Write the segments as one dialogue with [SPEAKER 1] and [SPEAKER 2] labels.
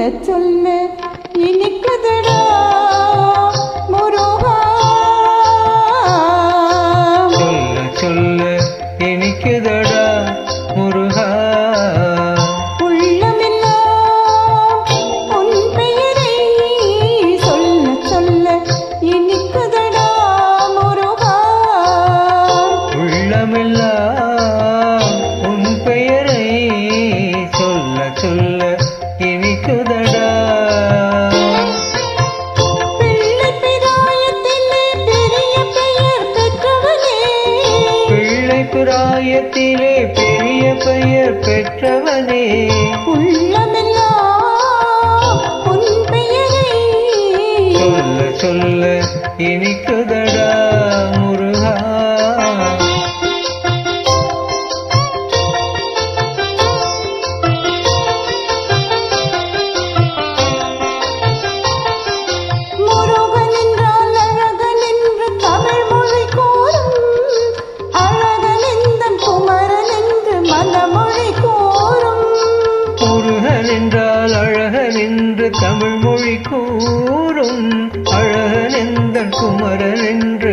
[SPEAKER 1] சொல்லச் சொல்ல கேக்குதடா பிள்ளை
[SPEAKER 2] பிராயத்திலே பெரிய பெயர் பெற்றவனே.
[SPEAKER 1] சொல்ல சொல்ல இனிக்குதடா.
[SPEAKER 2] என்று கூறும்
[SPEAKER 1] முருகன் என்றால் அழகன் என்று தமிழ் மொழி கூறும் அழகன் எந்த குமரன் என்று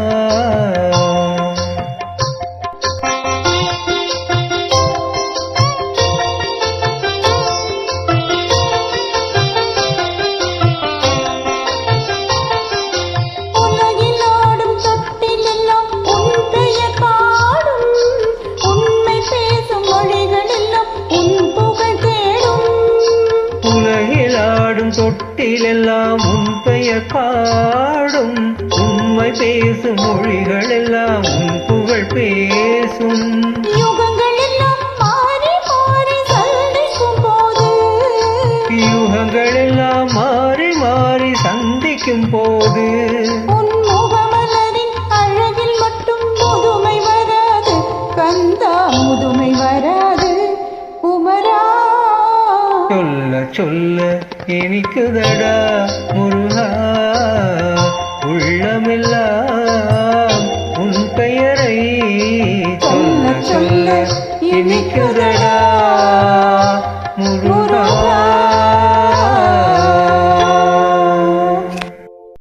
[SPEAKER 2] ஆடும் தொட்டிலெல்லாம் உன் பெயர் பாடும். உண்மை பேசும் மொழிகள் எல்லாம் உன் புகழ்
[SPEAKER 1] பேசும்.
[SPEAKER 2] யுகங்கள் எல்லாம் மாறி மாறி சந்திக்கும் போது.
[SPEAKER 1] சொல்ல சொல்ல இனிக்குதடா முருகா. உள்ளமெல்லாம் உன் பெயரை சொல்ல சொல்ல இனிக்குதடா